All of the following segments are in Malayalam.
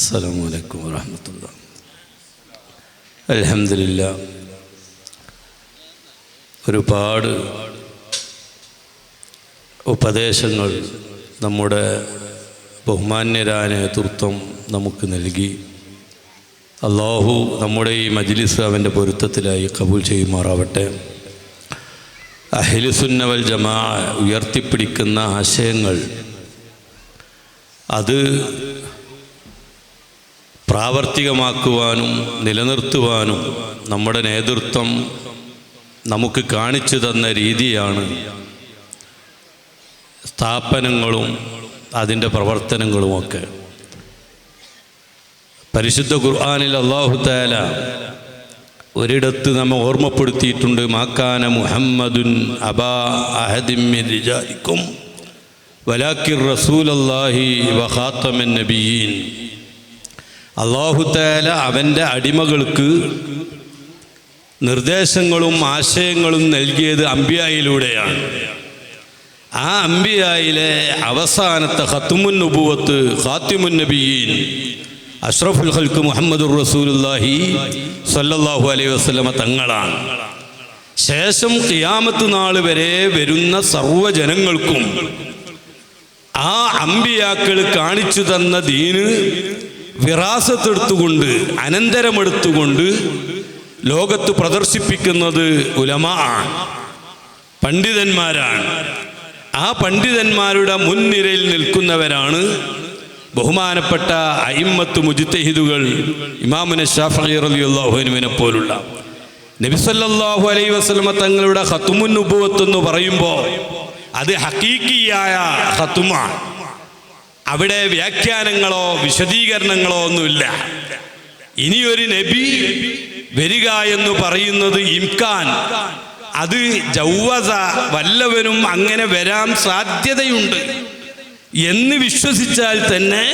السلام عليكم ورحمة الله الحمد لله ഒരുപാട് ഉപദേശങ്ങൾ നമ്മുടെ ബഹുമാന്യരായ നേതൃത്വം നമുക്ക് നൽകി അള്ളാഹു നമ്മുടെ ഈ മജ്ലിസ് അവൻ്റെ പൊരുത്തത്തിലായി കബൂൽ ചെയ്യുമാറാവട്ടെ അഹിലുസുന്നവൽ ജമാ ഉയർത്തിപ്പിടിക്കുന്ന ആശയങ്ങൾ അത് പ്രാവർത്തികമാക്കുവാനും നിലനിർത്തുവാനും നമ്മുടെ നേതൃത്വം നമുക്ക് കാണിച്ചു തന്ന രീതിയാണ് സ്ഥാപനങ്ങളും അതിന്റെ പ്രവർത്തനങ്ങളുമൊക്കെ. പരിശുദ്ധ ഖുർആാനിൽ അള്ളാഹു താല ഒരിടത്ത് നമ്മെ ഓർമ്മപ്പെടുത്തിയിട്ടുണ്ട് മാക്കാന മുഹമ്മദുൻ അബാ അഹദിമിരിജാലിക്കും വലാക്കിർ അള്ളാഹി വഹാത്തമൻ നബിയീൻ. അള്ളാഹു താല അവന്റെ അടിമകൾക്ക് നിർദ്ദേശങ്ങളും ആശയങ്ങളും നൽകിയത് അമ്പിയായിലൂടെയാണ്. ആ അമ്പിയായിലെ അവസാനത്തെ ഖത്തുമുൻ നുബുവത്ത് ഖാത്തിമുൻ നബിയീൻ അഷ്റഫുൽ ഹൽക്ക് മുഹമ്മദ് റസൂലുല്ലാഹി സല്ലല്ലാഹു അലൈഹി വസല്ലമ തങ്ങളാണ്. ശേഷം ക്യാമത്ത് നാൾ വരെ വരുന്ന സർവജനങ്ങൾക്കും ആ അമ്പിയാക്കൾ കാണിച്ചു തന്ന ദീന് വിറാസത്തെടുത്തുകൊണ്ട് അനന്തരമെടുത്തുകൊണ്ട് ലോകത്ത് പ്രദർശിപ്പിക്കുന്നത് ഉലമ പണ്ഡിതന്മാരാണ്. ആ പണ്ഡിതന്മാരുടെ മുൻനിരയിൽ നിൽക്കുന്നവരാണ് ബഹുമാനപ്പെട്ട അയിമ്മത്ത് മുജിത്തഹിദുകൾ ഇമാമുന ഷാഫി അള്ളാഹുനുവിനെ പോലുള്ള. നബിസല്ലാഹു അലൈ വസ്ലമ തങ്ങളുടെ ഹത്തുമുൻ ഉബുവത്ത് എന്ന് പറയുമ്പോൾ അത് ഹക്കീക്കിയായ ഹത്തുമാണ് അവിടെ വ്യാഖ്യാനങ്ങളോ വിശദീകരണങ്ങളോ ഒന്നുമില്ല. ഇനിയൊരു നബി വരിക എന്ന് പറയുന്നത് ഇംഖാൻ. അത് ജൗവസ വല്ലവനും അങ്ങനെ വരാൻ സാധ്യതയുണ്ട്. എന്ന് വിശ്വസിച്ചാൽ തന്നെ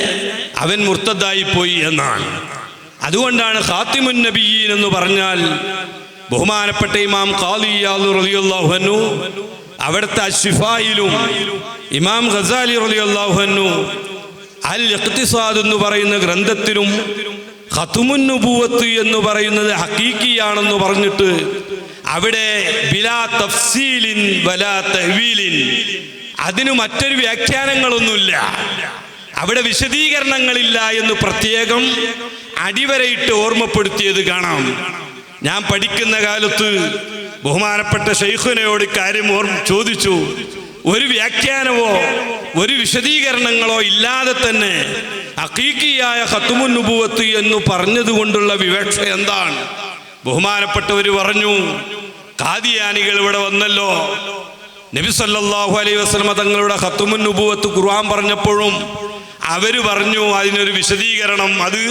അവൻ മുർത്തദ്ദായിപ്പോയി പോയി എന്നാണ്. അതുകൊണ്ടാണ് ഖാത്തിമുൻ നബിയീൻ എന്ന് പറഞ്ഞാൽ ബഹുമാനപ്പെട്ട ഇമാം ഖാലിയാഹുനു അവിടുത്തെ അഷിഫായിലും ഇമാം ഖസാലി റലിയല്ലാഹുനു അൽ ഇഖ്തിസാദ് എന്ന് പറയുന്ന ഗ്രന്ഥത്തിനും ഹത്തുമുന്നുപൂവത്ത് എന്ന് പറയുന്നത് ഹക്കീക്കിയാണെന്ന് പറഞ്ഞിട്ട് അവിടെ ബിലാ തഫ്സീലിൻ വലാ തഹ്വീലിൻ. അതിന് മറ്റൊരു വ്യാഖ്യാനങ്ങളൊന്നുമില്ല. അവിടെ വിശദീകരണങ്ങളില്ല എന്ന് പ്രത്യേകം അടിവരയിട്ട് ഓർമ്മപ്പെടുത്തിയത് കാണാം. ഞാൻ പഠിക്കുന്ന കാലത്ത് ബഹുമാനപ്പെട്ട ഷെയ്ഖുനയോട് കാര്യം ഓർമ്മ ചോദിച്ചു. ഒരു വ്യാഖ്യാനമോ ഒരു വിശദീകരണങ്ങളോ ഇല്ലാതെ തന്നെ അക്കീക്കിയായ ഹത്തുമുന്നുപൂവത്ത് എന്ന് പറഞ്ഞതുകൊണ്ടുള്ള വിവക്ഷ എന്താണ്? ബഹുമാനപ്പെട്ടവർ പറഞ്ഞു കാദിയാനികൾ ഇവിടെ വന്നല്ലോ. നബി സല്ലല്ലാഹു അലൈഹി വസല്ലമ തങ്ങളുടെ ഹത്തുമുൻ നുബുവത്ത് ഖുർആൻ പറഞ്ഞപ്പോഴും അവർ പറഞ്ഞു അതിനൊരു വിശദീകരണം അത്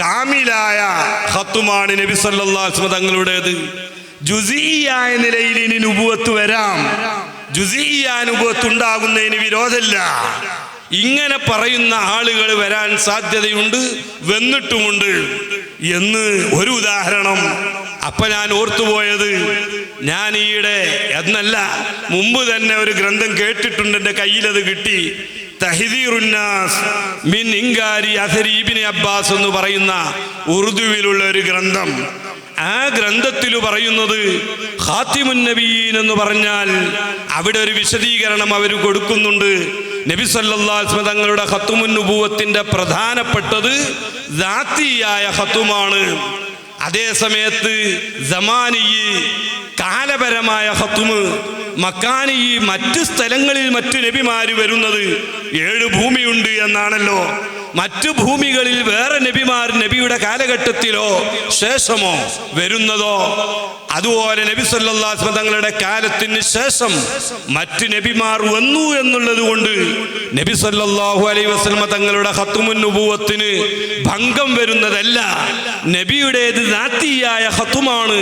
കാമിലായ ഹത്തുമാണ് നബി വസല്ലമ തങ്ങളുടേത്. ജുസിയായ നിലയിൽ ഇനി നുബുവത്ത് വരാം. ജുസിയ നുബുവത്ത് ഉണ്ടാകുന്നതിന് വിരോധമില്ല. ഇങ്ങനെ പറയുന്ന ആളുകൾ വരാൻ സാധ്യതയുണ്ട് വന്നിട്ടുമുണ്ട്. എന്ന് ഒരു ഉദാഹരണം അപ്പൊ ഞാൻ ഓർത്തുപോയത് ഞാൻ ഈയിടെ എന്നല്ല മുമ്പ് തന്നെ ഒരു ഗ്രന്ഥം കേട്ടിട്ടുണ്ട് എന്റെ കയ്യിലത് കിട്ടി. തഹിദീറുന്നാസ് മിൻ ഇങ്കാരി അസരീബിനെ അബ്ബാസ് എന്ന് പറയുന്ന ഉറുദുവിലുള്ള ഒരു ഗ്രന്ഥം. ആ ഗ്രന്ഥത്തിൽ പറയുന്നത് ഖാത്തിമുൻ നബീൻ എന്ന് പറഞ്ഞാൽ അവിടെ ഒരു വിശദീകരണം അവർ കൊടുക്കുന്നുണ്ട്. നബി സല്ലല്ലാഹു തങ്ങളുടെ ഖത്തുമുൻ നുബൂവത്തിന്റെ പ്രധാനപ്പെട്ടത് ദാത്തിയായ ഹത്തുമാണ് അതേ സമയത്ത് ജമാനി കാലപരമായ ഹത്തുമ് മക്കാനി മറ്റ് സ്ഥലങ്ങളിൽ മറ്റു നബിമാര് വരുന്നത് ഏഴ് ഭൂമിയുണ്ട് എന്നാണല്ലോ. മറ്റു ഭൂമികളിൽ വേറെ നബിമാർ നബിയുടെ കാലഘട്ടത്തിലോ ശേഷമോ വരുന്നതോ? അതുപോലെ നബി സല്ലാസ്മ തങ്ങളുടെ കാലത്തിന് ശേഷം മറ്റ് നബിമാർ വന്നു എന്നുള്ളത് കൊണ്ട് നബി സല്ലാഹു അലൈ വസ്ലമ തങ്ങളുടെ ഹത്തുമുന്നുപൂവത്തിന് ഭംഗം വരുന്നതല്ല. നബിയുടേത് നാത്തിയായ ഹത്തുമാണ്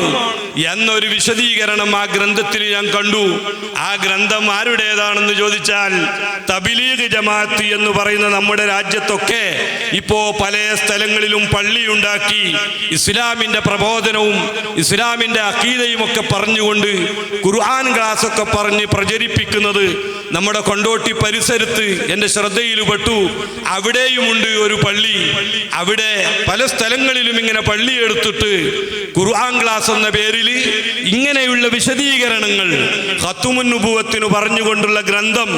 എന്നൊരു വിശദീകരണം ആ ഗ്രന്ഥത്തിൽ ഞാൻ കണ്ടു. ആ ഗ്രന്ഥം ആരുടേതാണെന്ന് ചോദിച്ചാൽ തബിലീഗ് ജമാഅത്ത് എന്ന് പറയുന്ന നമ്മുടെ രാജ്യത്തൊക്കെ ഇപ്പോ പല സ്ഥലങ്ങളിലും പള്ളിയുണ്ടാക്കി ഇസ്ലാമിന്റെ പ്രബോധനവും ഇസ്ലാമിന്റെ അക്കീതയും ഒക്കെ പറഞ്ഞുകൊണ്ട് ഖുർആൻ ക്ലാസ് ഒക്കെ പറഞ്ഞ് പ്രചരിപ്പിക്കുന്നത് നമ്മുടെ കൊണ്ടോട്ടി പരിസരത്ത് എന്റെ ശ്രദ്ധയിൽപ്പെട്ടു അവിടെയുമുണ്ട് ഒരു പള്ളി. അവിടെ പല സ്ഥലങ്ങളിലും ഇങ്ങനെ പള്ളി എടുത്തിട്ട് ഖുർആൻ ക്ലാസ് എന്ന പേരിൽ ഇങ്ങനെയുള്ള വിശദീകരണങ്ങൾ ഹത്തുമുന്നുഭൂവത്തിന് പറഞ്ഞുകൊണ്ടുള്ള ഗ്രന്ഥം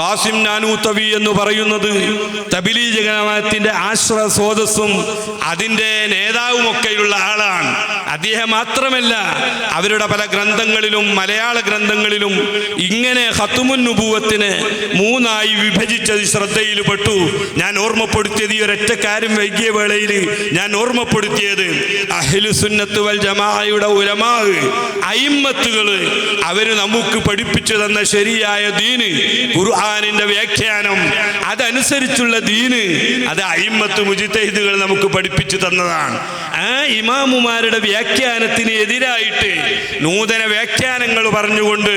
കാസിം നാനൂത്തവി എന്ന് പറയുന്നത് തബിലി ജഗന്നാഥത്തിന്റെ ആശ്രയ സ്രോതസ്സും അതിന്റെ നേതാവുമൊക്കെയുള്ള ആളാണ്. അദ്ദേഹം മാത്രമല്ല അവരുടെ പല ഗ്രന്ഥങ്ങളിലും മലയാള ഗ്രന്ഥങ്ങളിലും ഇങ്ങനെ ഹത്തുമുൻ നുബൂവത്തിന് മൂന്നായി വിഭജിച്ചത് ശ്രദ്ധയിൽപ്പെട്ടു. ഞാൻ ഓർമ്മപ്പെടുത്തിയത് ഈ ഒരൊറ്റ കാര്യം വൈകിയ വേളയിൽ ഞാൻ ഓർമ്മപ്പെടുത്തിയത് അഹ്ലു സുന്നത്ത് വൽ ജമാഅയുടെ ഉലമാവ് അയിമ്മത്തുകൾ അവർ നമുക്ക് പഠിപ്പിച്ചു തന്ന ശരിയായ ദീന് ഖുർആാനിന്റെ വ്യാഖ്യാനം. അതനുസരിച്ചുള്ള ദീന് അത് അയിമ്മത്ത് മുജിത്തഹിദുകൾ നമുക്ക് പഠിപ്പിച്ചു തന്നതാണ്. ആ ഇമാമുമാരുടെ വ്യാഖ്യാനത്തിന് എതിരായിട്ട് നൂതന വ്യാഖ്യാനങ്ങൾ പറഞ്ഞുകൊണ്ട്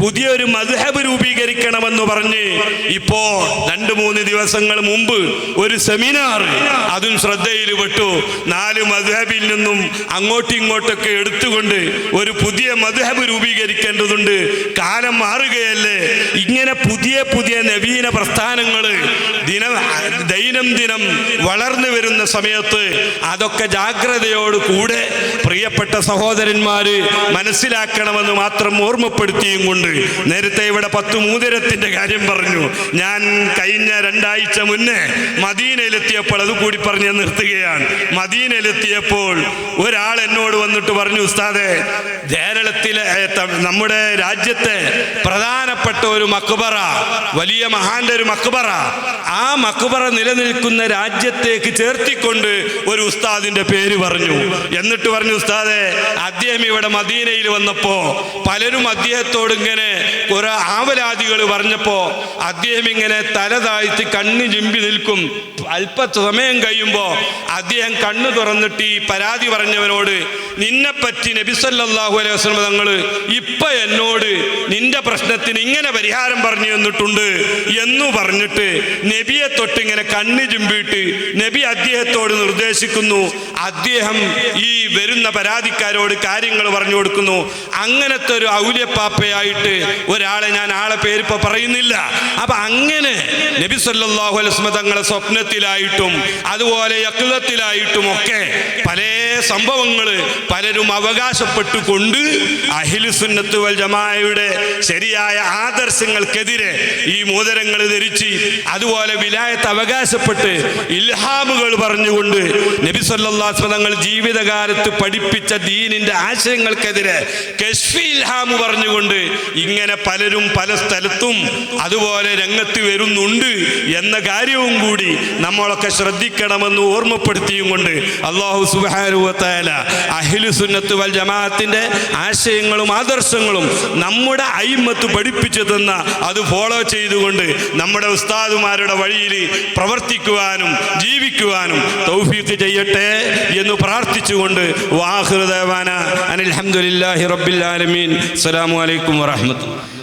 പുതിയൊരു മദ്ഹബ് രൂപീകരിക്കണമെന്ന് പറഞ്ഞ് ഇപ്പോ രണ്ട് മൂന്ന് ദിവസങ്ങൾ മുമ്പ് ഒരു സെമിനാർ അതും ശ്രദ്ധയിൽ പെട്ടു. നാല് മദ്ഹബിൽ നിന്നും അങ്ങോട്ടും ഇങ്ങോട്ടൊക്കെ എടുത്തുകൊണ്ട് ഒരു പുതിയ മദ്ഹബ് രൂപീകരിക്കേണ്ടതുണ്ട്. കാലം മാറുകയല്ലേ? ഇങ്ങനെ പുതിയ പുതിയ നവീന പ്രസ്ഥാനങ്ങൾ ദിന ദൈനംദിനം വളർന്നു വരുന്ന സമയത്ത് അതൊക്കെ ജാഗ്രതയോട് കൂടെ പ്രിയപ്പെട്ട സഹോദരന്മാര് മനസ്സിലാക്കണമെന്ന് മാത്രം ഓർമ്മപ്പെടുത്തിയും കൊണ്ട് നേരത്തെ ഇവിടെ പത്ത് മൂതിരത്തിന്റെ കാര്യം പറഞ്ഞു. ഞാൻ കഴിഞ്ഞ രണ്ടാഴ്ച മുന്നേ മദീനയിലെത്തിയപ്പോൾ അത് കൂടി പറഞ്ഞ് നിർത്തുകയാണ്. മദീനയിലെത്തിയപ്പോൾ ഒരാൾ എന്നോട് വന്നിട്ട് പറഞ്ഞു ഉസ്താദെ കേരളത്തിലെ നമ്മുടെ രാജ്യത്തെ പ്രധാനപ്പെട്ട ഒരു മക്ബറ വലിയ മഹാന്റെ ഒരു മക്ബറ ആ മക്ബറ നിലനിൽക്കുന്ന രാജ്യത്തേക്ക് ചേർത്തിക്കൊണ്ട് ഒരു ഉസ്താദിന്റെ പേര് പറഞ്ഞു. എന്നിട്ട് പറഞ്ഞു ഉസ്താദെ അദ്ദേഹം ഇവിടെ മദീനയിൽ വന്നപ്പോ പലരും അദ്ദേഹത്തോട് ഇങ്ങനെ കുറെ ആവലാദികൾ പറഞ്ഞപ്പോ അദ്ദേഹം ഇങ്ങനെ തല താഴ്ത്തി കണ്ണു ചിമ്പി നിൽക്കും. അല്പ സമയം കഴിയുമ്പോ അദ്ദേഹം കണ്ണു തുറന്നിട്ട് ഈ പരാതി പറഞ്ഞവനോട് നിന്നെപ്പറ്റി നബിസല്ലാഹു അലൈഹി വസല്ലം തങ്ങൾ ഇപ്പൊ എന്നോട് നിന്റെ പ്രശ്നത്തിന് ഇങ്ങനെ പരിഹാരം പറഞ്ഞു തന്നിട്ടുണ്ട് എന്നു പറഞ്ഞിട്ട് നബിയെ തൊട്ട് ഇങ്ങനെ കണ്ണു ചുമ്പിയിട്ട് നബി അദ്ദേഹത്തോട് നിർദ്ദേശിക്കുന്നു. അദ്ദേഹം ഈ വരുന്ന പരാതിക്കാരോട് കാര്യങ്ങൾ പറഞ്ഞു കൊടുക്കുന്നു. അങ്ങനത്തെ ഒരു ഔല്യപ്പാപ്പയായിട്ട് ഒരാളെ ഞാൻ ആളെ പേര് ഇപ്പൊ പറയുന്നില്ല. അപ്പൊ അങ്ങനെ നബി സല്ലല്ലാഹു അലൈഹി വസല്ലം തങ്ങളെ സ്വപ്നത്തിലായിട്ടും അതുപോലെ യക്ലത്തിലായിട്ടും ഒക്കെ പല സംഭവങ്ങൾ പലരും അവകാശപ്പെട്ടുകൊണ്ട് അഹിലുസുന്നത്ത് വൽ ജമാഅയുടെ ശരിയായ ആദർശങ്ങൾക്കെതിരെ ഈ മോതിരങ്ങൾ ധരിച്ച് അതുപോലെ വിലായത്ത് അവകാശപ്പെട്ട് ഇൽഹാമുകൾ പറഞ്ഞുകൊണ്ട് നബി സല്ലല്ലാഹു തങ്ങൾ ജീവിതകാലത്ത് പഠിപ്പിച്ച ദീനിന്റെ ആശയങ്ങൾക്കെതിരെ കശ്ഫി ഇൽഹാമ് പറഞ്ഞുകൊണ്ട് ഇങ്ങനെ പലരും പല സ്ഥലത്തും അതുപോലെ രംഗത്ത് വരുന്നുണ്ട് എന്ന കാര്യവും കൂടി നമ്മളൊക്കെ ശ്രദ്ധിക്കണമെന്ന് ഓർമ്മപ്പെടുത്തിയും കൊണ്ട് അള്ളാഹു സുബാനുവത്തായ അഹിലു സുന്നത്ത് വൽ ജമാഅത്തിന്റെ ആശയങ്ങളും ആദർശങ്ങളും നമ്മുടെ അയിമത്ത് പഠിപ്പിച്ചു തന്ന അത് ഫോളോ ചെയ്തുകൊണ്ട് നമ്മുടെ ഉസ്താദുമാരുടെ വഴിയിൽ പ്രവർത്തിക്കുവാനും ജീവിക്കുവാനും തൗഫീഖ് ചെയ്യട്ടെ എന്ന് പ്രാർത്ഥിച്ചുകൊണ്ട് വാഹൃദേവാന അനിൽഹമുല്ലാഹി റബ്ബിൽ ആലമീൻ അസ്സലാമു അലൈക്കും വറഹ്മത്തുള്ളാഹി